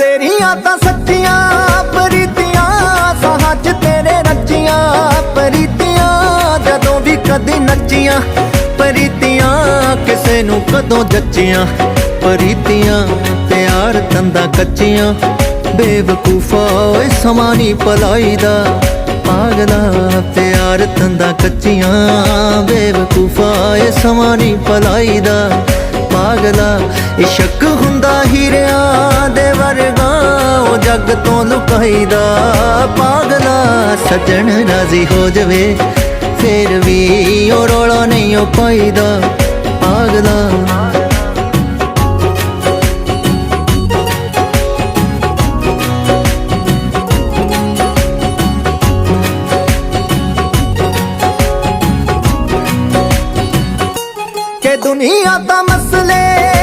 ਤੇਰੀਆਂ ਤਾਂ ਸੱਚੀਆਂ ਪ੍ਰੀਤੀਆਂ, ਸਾਹਾਂ 'ਚ ਤੇਰੇ ਨੱਚੀਆਂ ਪ੍ਰੀਤੀਆਂ, ਜਦੋਂ ਵੀ ਕਦੇ ਨੱਚੀਆਂ ਪ੍ਰੀਤੀਆਂ, ਕਿਸੇ ਨੂੰ ਕਦੋਂ ਜੱਚੀਆਂ ਪ੍ਰੀਤੀਆਂ, ਪਿਆਰ ਤੰਦਾ ਕੱਚੀਆਂ, ਬੇਵਕੂਫਾ ਓਏ ਸਮਾਂ ਨੀ ਪਲਾਈ ਦਾ ਪਾਗਲਾ ਪਿਆਰ ਤੰਦਾ ਕੱਚੀਆਂ, ਬੇਵਕੂਫਾ ਏ ਸਮਾਂ ਪਲਾਈ ਦਾ ਪਾਗਲਾ ਇਸ਼ਕ ਹੁੰਦਾ ਹੀਰਿਆਂ ਦੇ ਜੱਗ ਤੋਂ ਲੁਕਾਈਦਾ, ਪਾਗਲਾ ਸੱਜਣ ਰਾਜ਼ੀ ਹੋ ਜਵੇ। ਫੇਰ ਵੀ ਉਹ ਰੋਲੋ ਨਹੀਂ ਉਹ ਪਾਈਦਾ, ਪਾਗਲਾ ਦੁਨੀਆ ਦਾ ਮਸਲੇ